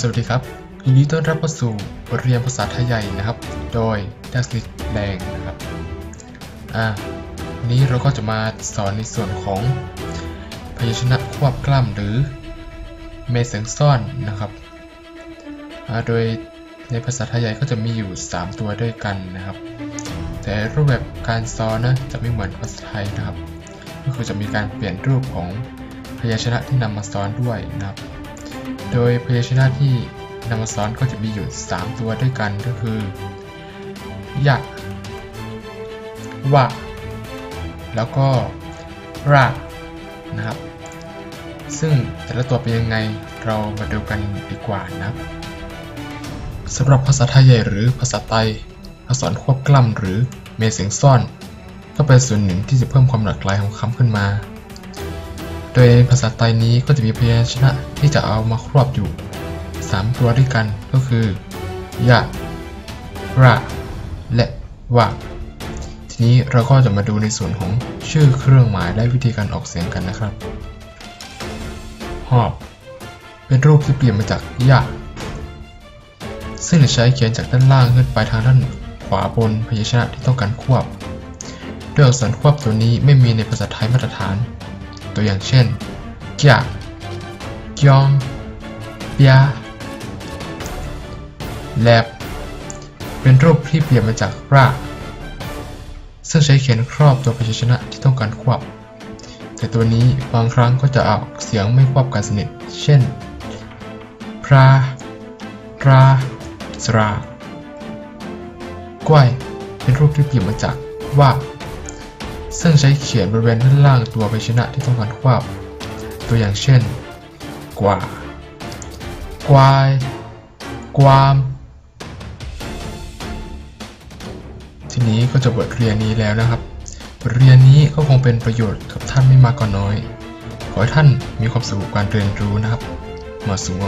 สวัสดีครับยินดีต้อนรับเข้าสู่บทเรียนภาษาไทยใหญ่นะครับ โดยดักลิตแดงนะครับ อ่าวันนี้เราก็จะมาสอนในส่วนของพยัญชนะควบกล้ำหรือเมเสียงซ่อนนะครับ อ่า โดยในภาษาไทยใหญ่ก็จะมีอยู่ 3 ตัวด้วยกันนะครับ แต่รูปแบบการซ้อนนะจะไม่เหมือนภาษาไทยนะครับ ก็คือจะมีการเปลี่ยนรูปของพยัญชนะที่นำมาซ้อนด้วยนะครับ โดยพยัญชนะที่นำมาซ้อนก็จะมีอยู่ 3 ตัวด้วยกันก็คือยะวะแล้วก็ระนะครับ ซึ่งแต่ละตัวเป็นยังไงเรามาดูกันดีกว่านะครับสำหรับภาษาไทยใหญ่หรือภาษาไทยอักษรควบกล้ำหรือเมเสียงซ่อน ก็เป็นส่วนหนึ่งที่จะเพิ่มความหลากหลายของคำขึ้นมา โดยภาษาไทยนี้ก็จะมีพยัญชนะที่จะเอามาครอบอยู่ 3 ตัวด้วยกันก็คือยะระและวะทีนี้เราก็จะมาดูในส่วนของชื่อเครื่องหมายและวิธีการออกเสียงกันนะครับหอบเป็นรูปที่เปลี่ยนมาจากยะซึ่งจะใช้เขียนจากด้านล่างขึ้นไปทางด้านขวาบนพยัญชนะที่ต้องการควบ ด้วยอักษรควบตัวนี้ไม่มีในภาษาไทยมาตรฐาน ตัวอย่างเช่นกะกยองเปียแลบเป็นรูปที่เปลี่ยนมาจากรากซึ่งใช้เขียนครอบตัวพยัญชนะที่ต้องการควบ แต่ตัวนี้บางครั้งก็จะออกเสียงไม่ควบกันสนิท เช่น พรา ราสราก้วยเป็นรูปที่เปลี่ยนมาจากว่า ซึ่งใช้เขียนบริเวณด้านล่างตัวพยัญชนะที่ต้องการควบตัวอย่างเช่น กว่าควาย กวาม ทีนี้ก็จะบทเรียนนี้แล้วนะครับ บทเรียนนี้ก็คงเป็นประโยชน์กับท่านไม่มากก็น้อย ขอให้ท่านมีความสุขกับการเรียนรู้นะครับ มาสูง